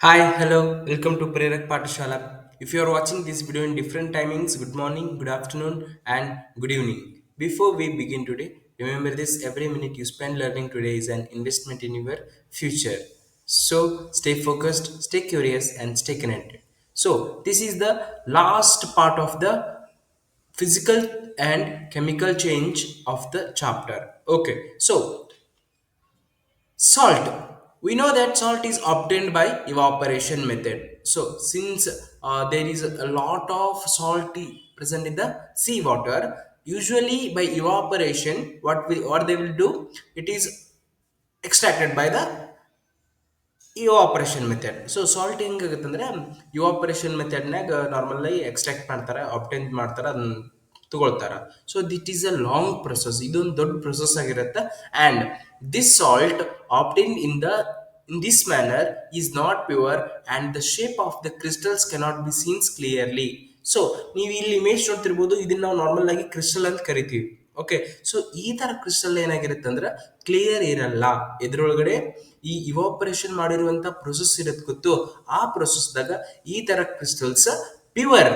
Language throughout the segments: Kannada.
Hi, hello, welcome to Prerak Patashala. If you are watching this video in different timings, good morning, good afternoon, and good evening. Before we begin today, remember this every minute you spend learning today is an investment in your future. So stay focused, stay curious, and stay connected. So, this is the last part of the physical and chemical change of the chapter. Okay, so Salt. We know that salt is obtained by evaporation method. So since uh, there is a lot of salt present in the sea water, usually by evaporation, what we what they will do, it is extracted by the evaporation method so salt ಹೆಂಗಾಗುತ್ತಂದ್ರೆ evaporation ಮೆಥಡ್ನಾಗ ನಾರ್ಮಲ್ ಎಕ್ಸ್ಟ್ರಾಕ್ಟ್ ಮಾಡ್ತಾರೆ ಅಬ್ಟೈನ್ ಮಾಡ್ತಾರೆ ಅದನ್ನ ತಗೊಳ್ತಾರ. So that is a long process ಇದೊಂದು ದೊಡ್ಡ ಪ್ರೊಸೆಸ್ ಆಗಿರುತ್ತೆ. And this salt obtain in the in this manner is not pure and the shape of the crystals cannot be seen clearly so ನೀವು ಇಲ್ಲಿ ಇಮೇಜ್ ನೋಡ್ತಿರ್ಬೋದು. ಇದನ್ನ ನಾವು ನಾರ್ಮಲ್ ಆಗಿ ಕ್ರಿಸ್ಟಲ್ ಅಂತ ಕರಿತೀವಿ. ಓಕೆ ಸೊ ಈ ತರ ಕ್ರಿಸ್ಟಲ್ ಏನಾಗಿರುತ್ತೆ ಅಂದ್ರೆ ಕ್ಲಿಯರ್ ಇರಲ್ಲ. ಇದ್ರೊಳಗಡೆ ಈ ಇವಾಪರೇಷನ್ ಮಾಡಿರುವಂತ ಪ್ರೊಸೆಸ್ ಇರತ್ ಗೊತ್ತು. ಆ ಪ್ರೊಸೆಸ್ದಾಗ ಈ ತರ crystals pure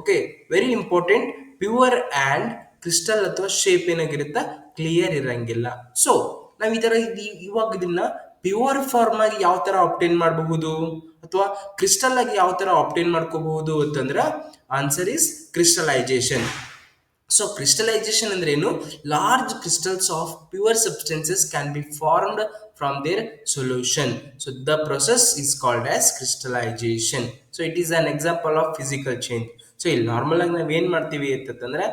okay very important pure and crystal ಅಥವಾ ಶೇಪ್ ಏನಾಗಿರುತ್ತಾ? ಕ್ಲಿಯರ್ ಇರಂಗಿಲ್ಲ. ಸೊ ನಾವು ಈ ಥರ ಇವಾಗ ಇದನ್ನ ಪ್ಯೂರ್ ಫಾರ್ಮ್ ಆಗಿ ಯಾವ ಥರ ಆಪ್ಟೇನ್ ಮಾಡಬಹುದು? ಅಥವಾ ಕ್ರಿಸ್ಟಲ್ ಆಗಿ ಯಾವ ಥರ ಆಪ್ಟೈನ್ ಮಾಡ್ಕೋಬಹುದು ಅಂತಂದ್ರೆ answer is crystallization so crystallization ಅಂದ್ರೆ ಏನು? Large crystals of pure substances can be formed from their solution so the process is called as crystallization so it is an example of physical change so ಇಲ್ಲಿ ನಾರ್ಮಲ್ ಆಗಿ ನಾವು ಮಾಡ್ತೀವಿ ಅಂತಂದ್ರೆ,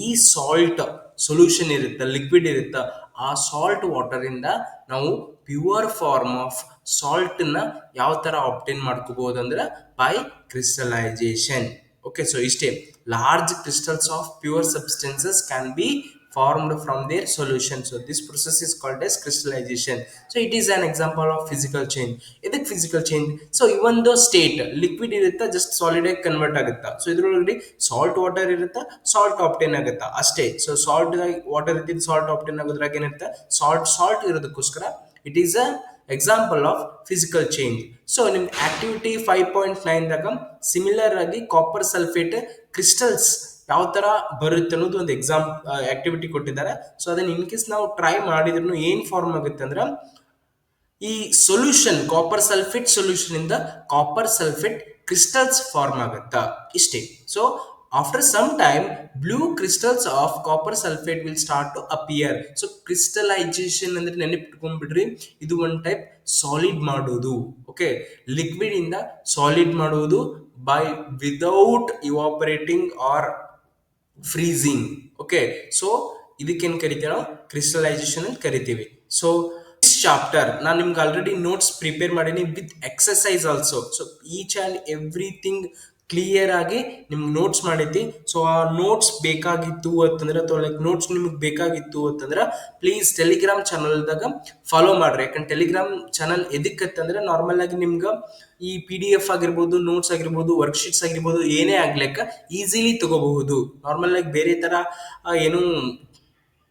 ಈ ಸಾಲ್ಟ್ ಸೊಲ್ಯೂಷನ್ ಇರುತ್ತೆ ಲಿಕ್ವಿಡ್ ಇರುತ್ತೆ. ಆ ಸಾಲ್ಟ್ ವಾಟರ್ ಇಂದ ನಾವು ಪ್ಯೂರ್ ಫಾರ್ಮ್ ಆಫ್ ಸಾಲ್ಟ್ನ ಯಾವ ತರ ಆಪ್ಟೇನ್ ಮಾಡ್ಕೋಬಹುದು ಅಂದ್ರೆ ಬೈ ಕ್ರಿಸ್ಟಲೈಸೇಷನ್ ಓಕೆ ಸೊ ಇಷ್ಟೇ large crystals of pure substances can be formed from their solution so this process is called as crystallization so it is an example of physical change ಇದಕ್ಕೆ ಫಿಸಿಕಲ್ ಚೇಂಜ್ ಸೊ ಇವೊಂದು ಸ್ಟೇಟ್ ಲಿಕ್ವಿಡ್ ಇರುತ್ತೆ ಜಸ್ಟ್ ಸಾಲಿಡ್ ಆಗಿ ಕನ್ವರ್ಟ್ ಆಗುತ್ತೆ? ಸೊ ಇದ್ರೊಳಗಡೆ ಸಾಲ್ಟ್ ವಾಟರ್ ಇರುತ್ತೆ? ಸಾಲ್ಟ್ ಆಪ್ಟೇನ್ ಆಗುತ್ತೆ? ಅಷ್ಟೇ. ಸೊ ಸಾಲ್ಟ್ ವಾಟರ್ ಇದ್ದಿದ್ದು ಸಾಲ್ಟ್ ಆಪ್ಟೇನ್ ಆಗೋದ್ರಾಗ ಏನಿರುತ್ತೆ? Salt salt ಇರೋದಕ್ಕೋಸ್ಕರ it is a example of physical change so ನಿಮ್ ಆಕ್ಟಿವಿಟಿ ಫೈವ್ ಪಾಯಿಂಟ್ ನೈನ್ದಾಗ ಸಿಮಿಲರ್ ಆಗಿ ಕಾಪರ್ ಸಲ್ಫೇಟ್ ಕ್ರಿಸ್ಟಲ್ಸ್ ಯಾವ ತರ ಬರುತ್ತೆ ಅನ್ನೋದು ಒಂದು ಎಕ್ಸಾಮ್ ಆಕ್ಟಿವಿಟಿ ಕೊಟ್ಟಿದ್ದಾರೆ ಸೊ ಅದನ್ನ ಇನ್ ಕೇಸ್ ನಾವು ಟ್ರೈ ಮಾಡಿದ್ರು ಏನ್ ಫಾರ್ಮ್ ಆಗುತ್ತೆ ಅಂದ್ರೆ ಈ ಸೊಲ್ಯೂಷನ್ ಕಾಪರ್ ಸಲ್ಫೇಟ್ ಸೊಲ್ಯೂಷನ್ ಇಂದ ಕಾಪರ್ ಸಲ್ಫೇಟ್ ಕ್ರಿಸ್ಟಲ್ಸ್ ಫಾರ್ಮ್ ಆಗುತ್ತಾ ಇಷ್ಟೇ so after some time blue crystals of copper sulphate will start to appear so crystallization ಅಂದ್ರೆ ನೆನಪಿಟ್ಕೊಂಡ್ಬಿಡ್ರಿ. ಇದು ಒಂದು ಟೈಪ್ ಸಾಲಿಡ್ ಮಾಡೋದು. ಓಕೆ ಲಿಕ್ವಿಡ್ ಇಂದ ಸಾಲಿಡ್ ಮಾಡೋದು by without evaporating or freezing okay so ಇದಕ್ಕೇನು ಕರಿತೀವಿ ನಾವು ಕ್ರಿಸ್ಟಲೈಸೇಷನ್ ಅಂತ ಕರಿತೀವಿ ಸೊ ಚಾಪ್ಟರ್ ನಾನು ನಿಮ್ಗೆ ಆಲ್ರೆಡಿ ನೋಟ್ಸ್ ಪ್ರಿಪೇರ್ ಮಾಡೀನಿ with exercise also so each and everything clear ಆಗಿ ನಿಮ್ಗೆ ನೋಟ್ಸ್ ಮಾಡೈತಿ ಸೊ ಆ ನೋಟ್ಸ್ ಬೇಕಾಗಿತ್ತು ಅಂತಂದ್ರೆ ಅಥವಾ ಲೈಕ್ ನೋಟ್ಸ್ ನಿಮ್ಗೆ ಬೇಕಾಗಿತ್ತು ಅಂತಂದ್ರೆ ಪ್ಲೀಸ್ ಟೆಲಿಗ್ರಾಮ್ ಚಾನಲ್ದಾಗ ಫಾಲೋ ಮಾಡ್ರಿ. ಯಾಕಂದ್ರೆ ಟೆಲಿಗ್ರಾಮ್ ಚಾನಲ್ ಎದಕ್ಕಂತಂದ್ರೆ ನಾರ್ಮಲ್ ಆಗಿ ನಿಮ್ಗೆ ಈ ಪಿ ಡಿ ಎಫ್ ಆಗಿರ್ಬೋದು ನೋಟ್ಸ್ ಆಗಿರ್ಬೋದು ವರ್ಕ್ಶೀಟ್ಸ್ ಆಗಿರ್ಬೋದು ಏನೇ ಆಗ್ಲಿಕ್ಕ ಈಸಿಲಿ ತಗೋಬಹುದು. ನಾರ್ಮಲ್ ಆಗಿ ಬೇರೆ ತರ ಏನು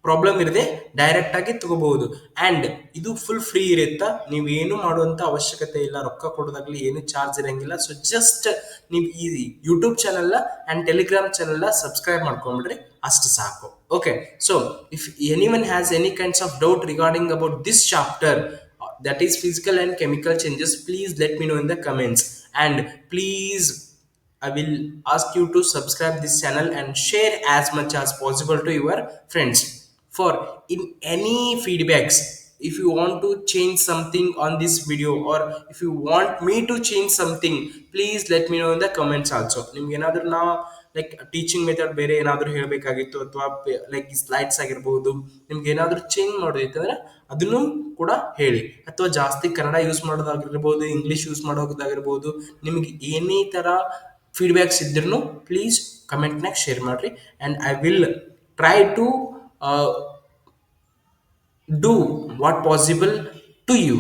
ಪ್ರಾಬ್ಲಮ್ ಇರದೆ ಡೈರೆಕ್ಟ್ ಆಗಿ ತಗೋಬಹುದು. ಅಂಡ್ ಇದು ಫುಲ್ ಫ್ರೀ ಇರುತ್ತಾ? ನೀವು ಏನು ಮಾಡುವಂತ ಅವಶ್ಯಕತೆ ಇಲ್ಲ. ರೊಕ್ಕ ಕೊಡೋದಾಗ್ಲಿ ಏನು ಚಾರ್ಜ್ ಇರಂಗಿಲ್ಲ. ಸೊ ಜಸ್ಟ್ ನೀವು ಈ YouTube channel and Telegram channel subscribe ಮಾಡ್ಕೊಂಡ್ಬಿಡ್ರಿ. ಅಷ್ಟು ಸಾಕು. Okay so if any one has any kinds of doubt regarding about this chapter that is physical and chemical changes please let me know in the comments and please i will ask you to subscribe this channel and share as much as possible to your friends. For in any feedbacks, if you want to change something on this video or if you want me to change something, please let me know in the comments also. ನಿಮ್ಗೆ ಏನಾದರೂ ನಾ ಲೈಕ್ ಟೀಚಿಂಗ್ ಮೆಥಡ್ ಬೇರೆ ಏನಾದರೂ ಹೇಳಬೇಕಾಗಿತ್ತು ಅಥವಾ ಲೈಕ್ ಸ್ಲೈಡ್ಸ್ ಆಗಿರ್ಬೋದು, ನಿಮ್ಗೆ ಏನಾದರೂ ಚೇಂಜ್ ಮಾಡೋದಿತ್ತು ಅದನ್ನು ಕೂಡ ಹೇಳಿ. ಅಥವಾ ಜಾಸ್ತಿ ಕನ್ನಡ ಯೂಸ್ ಮಾಡೋದಾಗಿರ್ಬೋದು ಇಂಗ್ಲೀಷ್ ಯೂಸ್ ಮಾಡೋದಾಗಿರ್ಬೋದು, ನಿಮ್ಗೆ ಏನೇ ಥರ ಫೀಡ್ಬ್ಯಾಕ್ಸ್ ಇದ್ರೂ ಪ್ಲೀಸ್ ಕಮೆಂಟ್ನಾಗ ಶೇರ್ ಮಾಡಿರಿ. And I will try to do what possible to you